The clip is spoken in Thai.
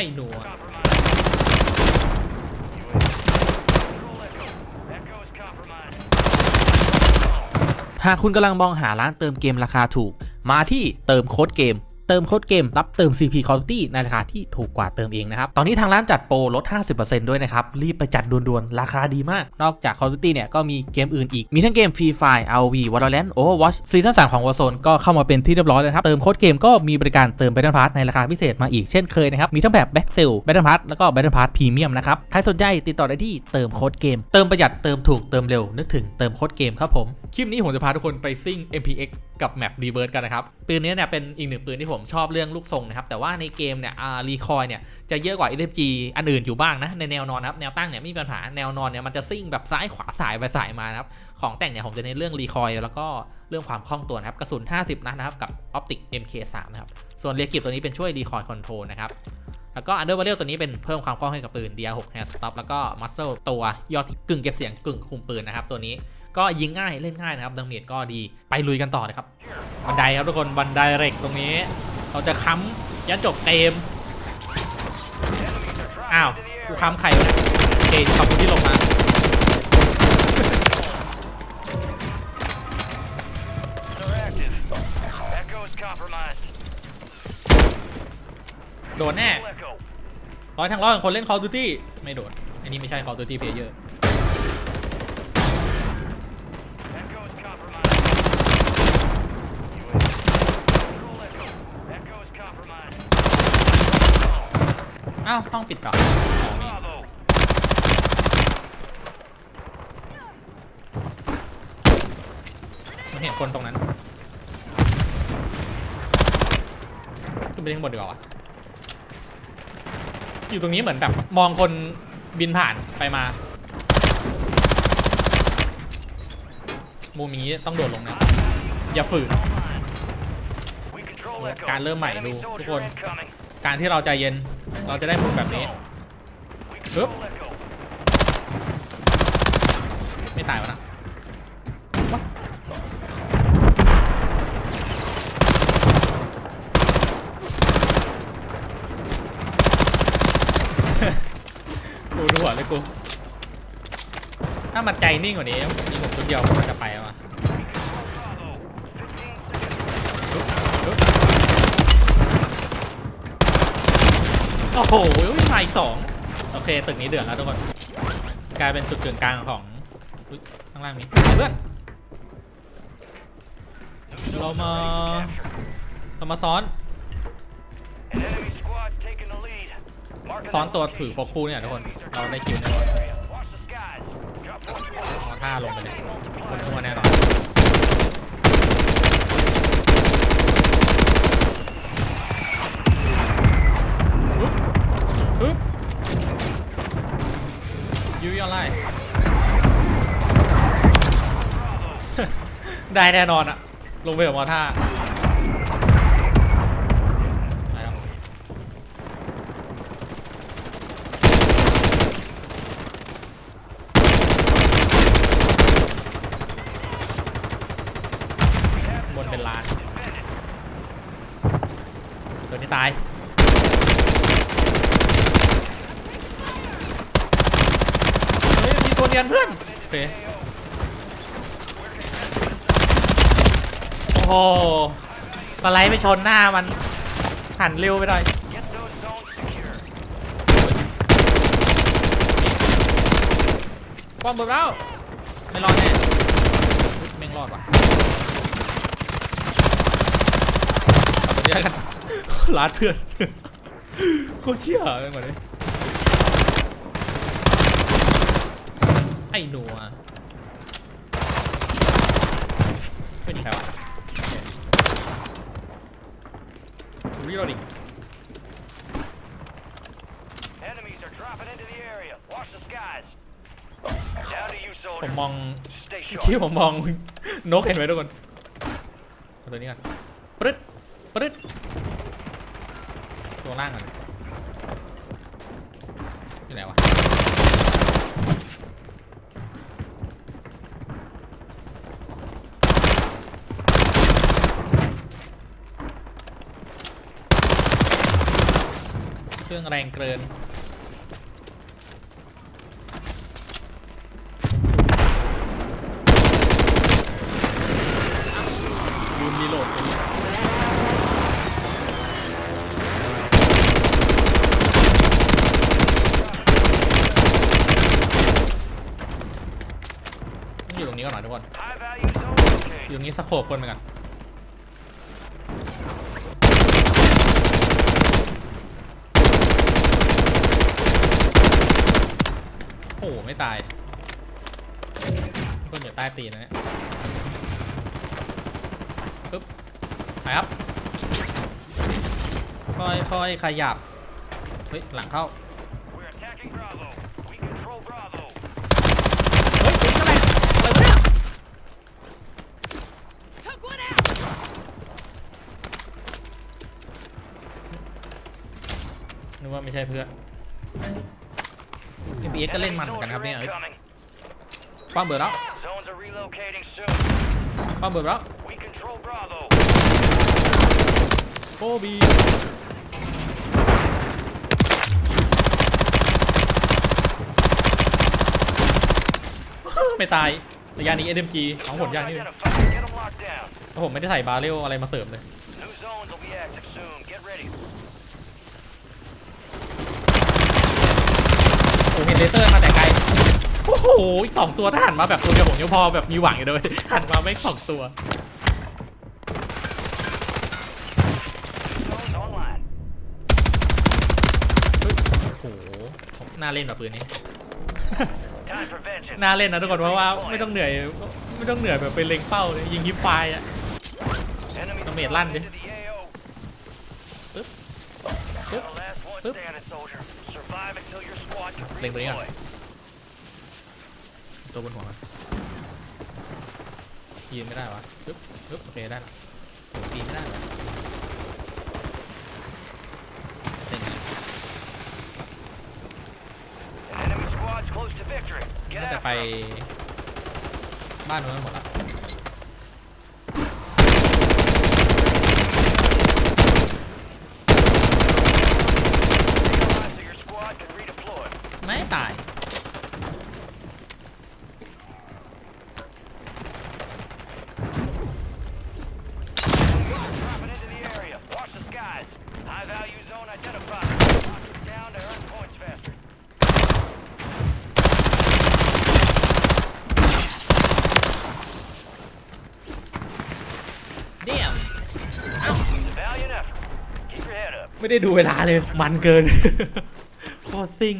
อ้หนูหากคุณกำลังมองหาร้านเติมเกมราคาถูก มาที่เติมโค้ดเกม เติมโค้ดเกมรับเติม CP Quality ในราคาที่ถูกกว่าเติมเองนะครับ ตอนนี้ทางร้านจัดโปรลด 50%ด้วยนะครับ รีบไปจัดด่วนๆ ราคาดีมาก นอกจาก Quality เนี่ย ก็มีเกมอื่นอีก มีทั้งเกม Free Fire ROV Valorant Overwatch ซีซั่น3ของ Warzone ก็เข้ามาเป็นที่เรียบร้อยแล้วครับ เติมโค้ดเกมก็มีบริการเติม Battle Pass ในราคาพิเศษมาอีกเช่นเคยนะครับ มีทั้งแบบ Back Sale Battle Pass แล้วก็ Battle Pass Premium นะครับ ใครสนใจติดต่อได้ที่เติมโค้ดเกม เติมประหยัด เติมถูก เติมเร็ว นึกถึงเติมโค้ดเกมครับผม คลิปนี้ผมจะพาทุกคนไปซิ่ง MPX กับแมปรีเวิร์สกันนะครับ ปืนนี้เนี่ยเป็นอีกหนึ่งปืนที่ผมชอบเรื่องลูกทรงนะครับ แต่ว่าในเกมเนี่ยอ่ารีคอยเนี่ยจะเยอะกว่า SFG อันอื่นอยู่บ้างนะ ในแนวนอนนครับ แนวตั้งเนี่ยไม่มีปัญหา แนวนอนเนี่ยมันจะซิ่งแบบซ้ายขวาสายไปสายมานะครับ ของแต่งเนี่ยผมจะในเรื่องรีคอยแล้วก็เรื่องความคล่องตัวนะครับ กระสุน 50 นัดนะครับ กับออปติก MK3 นะครับ ส่วนเรียกิตตัวนี้เป็นช่วยรีคอยคอนโทรลนะครับ แล้วก็อันเดอร์ a าเรลตัวนี้เป็นเพิ่มความคล่องให้กับปืน DR6 Hand Stop แล้วก็ Muscle ตัวยอดกึ่งเก็บเสียงกึ่งคุมปืนนะครับ ตัวนี้ก็ยิงง่ายเล่นง่ายนะครับดังเมจก็ดีไปลุยกันต่อนะครับบันไดครับทุกคนบันไดเหล็กตรงนี้ เราจะค้ำยันจบเกมอ้าวกูค้ำใครวะเนี่ยโอเคขอบคุณที่ลงมาโดนแน่ ร้อยทั้งร้อยของคนเล่น Call of Duty ไม่โดนอันนี้ไม่ใช่ Call of Duty Player อ้าว ห้องปิดต่อมันเห็นคนตรงนั้นขึ้นไปข้างบนดีกว่าวะ อยู่ตรงนี้เหมือนแบบมองคนบินผ่านไปมา มุมอย่างนี้ต้องโดดลงนะ อย่าฝืน การเริ่มใหม่ดูทุกคน การที่เราใจเย็น เราจะได้มุมแบบนี้ปึ๊บไม่ตายวะนะ กูดูหัวเลยกู ถ้ามันใจนิ่งกว่านี้ยิงผมชุดเดียวมันจะไปแล้วอะโอ้โหมาอีกสองโอเค ตึกนี้เดือดแล้วทุกคน กลายเป็นจุดกึ่งกลางของข้างล่างมีเพื่อนเรามาเรามาซ้อน ซ้อนตัวถือปกคู่เนี่ยทุกคน เราได้คิวแน่นอนเอาท่าลงไปเลยบนหัวแน่นอนปึ๊บยูยอนไลน์ได้แน่นอนอะลงไปกับมอท่าไปครับบนเป็นล้าน ตัวนี้ตาย เฮ้ย มีตัวเนียนเพื่อน โอเค โอ้โหสไลด์ไปชนหน้ามัน หันเร็วไปหน่อย ป้อมเบิร์แล้ว ไม่รอดแน่ไม่งรอดว่ะ เอาตัวนี้แล้วกันลาดเพื่อนโคตรเชี่ยเลยหมดเลยไอ้หนัวเป็นใครวะรีโหลดิ้ง Enemies are dropping into the area. Watch the skies. Down to you, ผม soldier. มอง Stay ที่ sharp. ผมมองนกเห็นไหมทุกคนเอาตัวนี้ก่อนปรึ๊ด ปรึ๊ดตัวล่างก่อนอยู่ไหนวะเครื่องแรงเกินลืมรีโหลดไปต้องอยู่ตรงนี้ก่อนหน่อย ทุกคน High value zone อยู่ located. ตรงนี้สโคปคนไปกันโอ้โหไม่ตายคนอยู่ใต้ตีนนะเนี่ยปึ๊บไปครับ ค่อยค่อยขยับ เฮ้ย หลังเข้า We're attacking Bravo. We control Bravo. เฮ้ยเฮ้ยอะไรอะไรวะเนี่ย Took one out. นึกว่า ไม่ใช่เพื่อน MPX ก็เล่นมันเหมือนกันครับเนี่ย Enemy เอ้ย soldier incoming. ความเบิดแล้ว Zones are relocating soon. ความเบิดแล้ว We control Bravo. โคบีไม่ตายแต่ยานนี้ SMG ของผล Zones ยานนี้ identified. Get them locked down. ผมไม่ได้ใส่บาเรลอะไรมาเสริมเลย เห็นเลเซอร์มาแต่ไกล โอ้โหอีกสองตัวถ้าหันมาแบบตัวเดียวผมยังพอแบบมีหวังอยู่เลยหันมาไม่สองตัว โอ้โหน่าเล่นแบบปืนนี้ น่าเล่นนะทุกคนเพราะว่าไม่ต้องเหนื่อยไม่ต้องเหนื่อยแบบไปเล็งเป้าเลยยิงฮิปไฟอะ Enemy Tao mệt dropping lăn đi. into the AO. ปึ๊บ You're ปึ๊บ the last one ปึ๊บ standing, soldier. Survive until your squad can เล็งตัวนี้ก่อน redeploy. ตัวบนหัวมันยืนไม่ได้วะปึ๊บปึ๊บโอเคได้ละโหปีนไม่ได้วะเซ็ง An enemy squad's close to victory. Get น่าจะ after ไป them. บ้านนู้นหมดละ ตาย Dropping into the area. Watch the skies. High value zone identified. Lock it down to earn points faster. เดี่ยม It's a valiant effort. Keep your head up. ไม่ได้ดูเวลาเลย มันเกิน โคตรซิ่ง